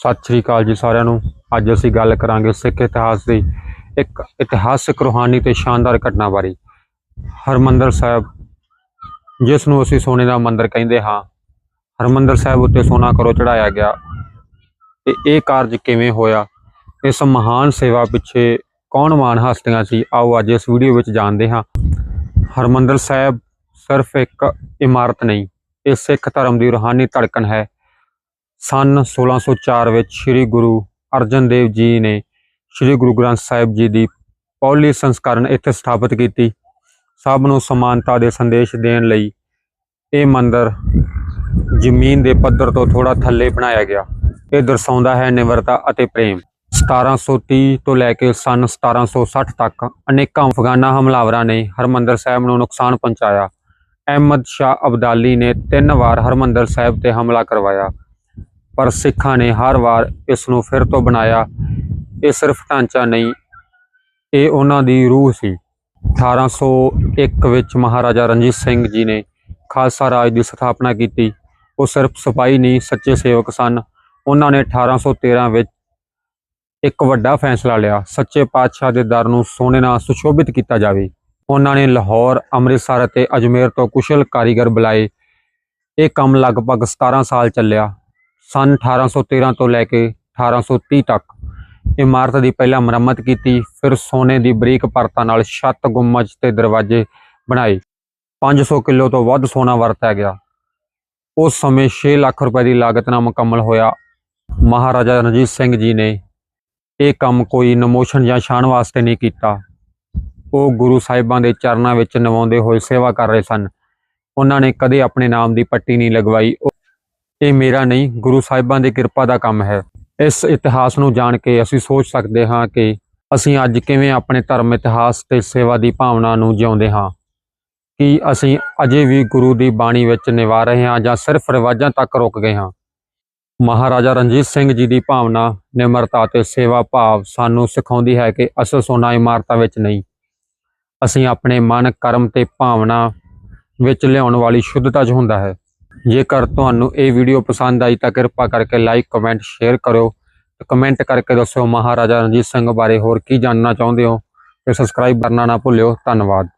ਸਤਿ ਸ਼੍ਰੀ ਅਕਾਲ ਜੀ ਸਾਰਿਆਂ ਨੂੰ। ਅੱਜ ਅਸੀਂ ਗੱਲ ਕਰਾਂਗੇ ਸਿੱਖ ਇਤਿਹਾਸ ਦੀ, ਇੱਕ ਇਤਿਹਾਸਕ ਰੂਹਾਨੀ ਤੇ ਸ਼ਾਨਦਾਰ ਘਟਨਾ ਬਾਰੇ। ਹਰਮੰਦਰ ਸਾਹਿਬ, ਜਿਸ ਨੂੰ ਅਸੀਂ ਸੋਨੇ ਦਾ ਮੰਦਿਰ ਕਹਿੰਦੇ ਹਾਂ, ਹਰਮੰਦਰ ਸਾਹਿਬ ਉੱਤੇ ਸੋਨਾ ਕਰੋ ਚੜਾਇਆ ਗਿਆ। ਤੇ ਇਹ ਕਾਰਜ ਕਿਵੇਂ ਹੋਇਆ? ਇਸ ਮਹਾਨ ਸੇਵਾ ਪਿੱਛੇ ਕੌਣ ਮਾਨ ਹਸਤੀਆਂ ਸੀ? ਆਓ ਅੱਜ ਇਸ ਵੀਡੀਓ ਵਿੱਚ ਜਾਣਦੇ ਹਾਂ। ਹਰਮੰਦਰ ਸਾਹਿਬ ਸਿਰਫ ਇੱਕ ਇਮਾਰਤ ਨਹੀਂ, ਇਹ ਸਿੱਖ ਧਰਮ ਦੀ ਰੂਹਾਨੀ ਧੜਕਣ ਹੈ। ਸਨ 1604 ਵਿੱਚ ਸ੍ਰੀ ਗੁਰੂ ਅਰਜਨ ਦੇਵ ਜੀ ਨੇ ਸ੍ਰੀ ਗੁਰੂ ਗ੍ਰੰਥ ਸਾਹਿਬ ਜੀ ਦੀ ਪੌਲੀ ਸੰਸਕਰਨ ਇੱਥੇ ਸਥਾਪਿਤ ਕੀਤੀ। ਸਭ ਨੂੰ ਸਮਾਨਤਾ ਦੇ ਸੰਦੇਸ਼ ਦੇਣ ਲਈ ਇਹ ਮੰਦਰ ਜ਼ਮੀਨ ਦੇ ਪੱਧਰ ਤੋਂ ਥੋੜਾ ਥੱਲੇ ਬਣਾਇਆ ਗਿਆ। ਇਹ ਦਰਸਾਉਂਦਾ ਹੈ ਨਿਮਰਤਾ ਅਤੇ ਪ੍ਰੇਮ। 1730 ਤੋਂ ਲੈ ਕੇ ਸਨ 1760 ਤੱਕ ਅਨੇਕਾਂ ਅਫਗਾਨਾ ਹਮਲਾਵਰਾਂ ਨੇ ਹਰਮੰਦਰ ਸਾਹਿਬ ਨੂੰ ਨੁਕਸਾਨ ਪਹੁੰਚਾਇਆ। ਅਹਿਮਦ ਸ਼ਾਹ ਅਬਦਾਲੀ ਨੇ ਤਿੰਨ ਵਾਰ ਹਰਮੰਦਰ ਸਾਹਿਬ ਤੇ ਹਮਲਾ ਕਰਵਾਇਆ। ਪਰ ਸਿੱਖਾਂ ਨੇ ਹਰ ਵਾਰ ਇਸ ਨੂੰ ਫਿਰ ਤੋਂ ਬਣਾਇਆ। ਇਹ ਸਿਰਫ ਢਾਂਚਾ ਨਹੀਂ, ਇਹ ਉਹਨਾਂ ਦੀ ਰੂਹ ਸੀ। 1801 ਵਿੱਚ ਮਹਾਰਾਜਾ ਰਣਜੀਤ ਸਿੰਘ ਜੀ ਨੇ ਖਾਲਸਾ ਰਾਜ ਦੀ ਸਥਾਪਨਾ ਕੀਤੀ। ਉਹ ਸਿਰਫ ਸਿਪਾਹੀ ਨਹੀਂ, ਸੱਚੇ ਸੇਵਕ ਸਨ। ਉਹਨਾਂ ਨੇ 1813 ਵਿੱਚ ਇੱਕ ਵੱਡਾ ਫੈਸਲਾ ਲਿਆ, ਸੱਚੇ ਪਾਤਸ਼ਾਹ ਦੇ ਦਰ ਨੂੰ ਸੋਨੇ ਨਾਲ ਸੁਸ਼ੋਭਿਤ ਕੀਤਾ ਜਾਵੇ। ਉਹਨਾਂ ਨੇ ਲਾਹੌਰ, ਅੰਮ੍ਰਿਤਸਰ ਅਤੇ ਅਜਮੇਰ ਤੋਂ ਕੁਸ਼ਲ ਕਾਰੀਗਰ ਬੁਲਾਏ। ਇਹ ਕੰਮ ਲਗਭਗ 17 ਸਾਲ ਚੱਲਿਆ। ਸਨ 1813 ਤੋਂ ਲੈ ਕੇ 1830 ਤੱਕ। ਇਮਾਰਤ ਦੀ ਪਹਿਲਾਂ ਮੁਰੰਮਤ ਕੀਤੀ, ਫਿਰ ਸੋਨੇ ਦੀ ਬਰੀਕ ਪਰਤਾਂ ਨਾਲ ਛੱਤ ਗੁੰਮਜ ਤੇ ਦਰਵਾਜ਼ੇ ਬਣਾਏ। 500 ਕਿਲੋ ਤੋਂ ਵੱਧ ਸੋਨਾ ਵਰਤਿਆ ਗਿਆ। ਉਸ ਸਮੇਂ 6 ਲੱਖ ਰੁਪਏ ਦੀ ਲਾਗਤ ਨਾਲ ਮੁਕੰਮਲ ਹੋਇਆ। ਮਹਾਰਾਜਾ ਰਣਜੀਤ ਸਿੰਘ ਜੀ ਨੇ ਇਹ ਕੰਮ ਕੋਈ ਨਮੋਸ਼ਨ ਜਾਂ ਸ਼ਾਨ ਵਾਸਤੇ ਨਹੀਂ ਕੀਤਾ। ਉਹ ਗੁਰੂ ਸਾਹਿਬਾਂ ਦੇ ਚਰਨਾਂ ਵਿੱਚ ਨਵਾਉਂਦੇ ਹੋਏ ਸੇਵਾ ਕਰ ਰਹੇ ਸਨ। ਉਹਨਾਂ ਨੇ ਕਦੇ ਆਪਣੇ ਨਾਮ ਦੀ ਪੱਟੀ ਨਹੀਂ ਲਗਵਾਈ। ਉਹ- ਇਹ ਮੇਰਾ ਨਹੀਂ, ਗੁਰੂ ਸਾਹਿਬਾਂ ਦੀ ਕਿਰਪਾ ਦਾ ਕੰਮ ਹੈ। ਇਸ ਇਤਿਹਾਸ ਨੂੰ ਜਾਣ ਕੇ ਅਸੀਂ ਸੋਚ ਸਕਦੇ ਹਾਂ ਕਿ ਅਸੀਂ ਅੱਜ ਕਿਵੇਂ ਆਪਣੇ ਧਰਮ ਇਤਿਹਾਸ ਤੇ ਸੇਵਾ ਦੀ ਭਾਵਨਾ ਨੂੰ ਜਿਉਂਦੇ ਹਾਂ। ਕੀ ਅਸੀਂ ਅਜੇ ਵੀ ਗੁਰੂ ਦੀ ਬਾਣੀ ਵਿੱਚ ਨਿਵਾ ਰਹੇ ਹਾਂ ਜਾਂ ਸਿਰਫ ਰਿਵਾਜਾਂ ਤੱਕ ਰੁਕ ਗਏ ਹਾਂ। ਮਹਾਰਾਜਾ ਰਣਜੀਤ ਸਿੰਘ ਜੀ ਦੀ ਭਾਵਨਾ, ਨਿਮਰਤਾ ਤੇ ਸੇਵਾ ਭਾਵ ਸਾਨੂੰ ਸਿਖਾਉਂਦੀ ਹੈ ਕਿ ਅਸਲ ਸੋਨਾ ਇਮਾਰਤਾਂ ਵਿੱਚ ਨਹੀਂ। ਅਸੀਂ ਆਪਣੇ ਮਨ, ਕਰਮ ਤੇ ਭਾਵਨਾ ਵਿੱਚ ਲਿਆਉਣ ਵਾਲੀ ਸ਼ੁੱਧਤਾ 'ਚ ਹੁੰਦਾ ਹੈ। ਜੇਕਰ ਤੁਹਾਨੂੰ ਇਹ ਵੀਡੀਓ ਪਸੰਦ ਆਈ ਤਾਂ ਕਿਰਪਾ ਕਰਕੇ ਲਾਈਕ, ਕਮੈਂਟ, ਸ਼ੇਅਰ ਕਰਿਓ ਕਮੈਂਟ ਕਰਕੇ ਦੱਸਿਓ ਮਹਾਰਾਜਾ ਰਣਜੀਤ ਸਿੰਘ ਬਾਰੇ ਹੋਰ ਕੀ ਜਾਣਨਾ ਚਾਹੁੰਦੇ ਹੋ ਤੇ ਸਬਸਕ੍ਰਾਈਬ ਕਰਨਾ ਨਾ ਭੁੱਲਿਓ। ਧੰਨਵਾਦ।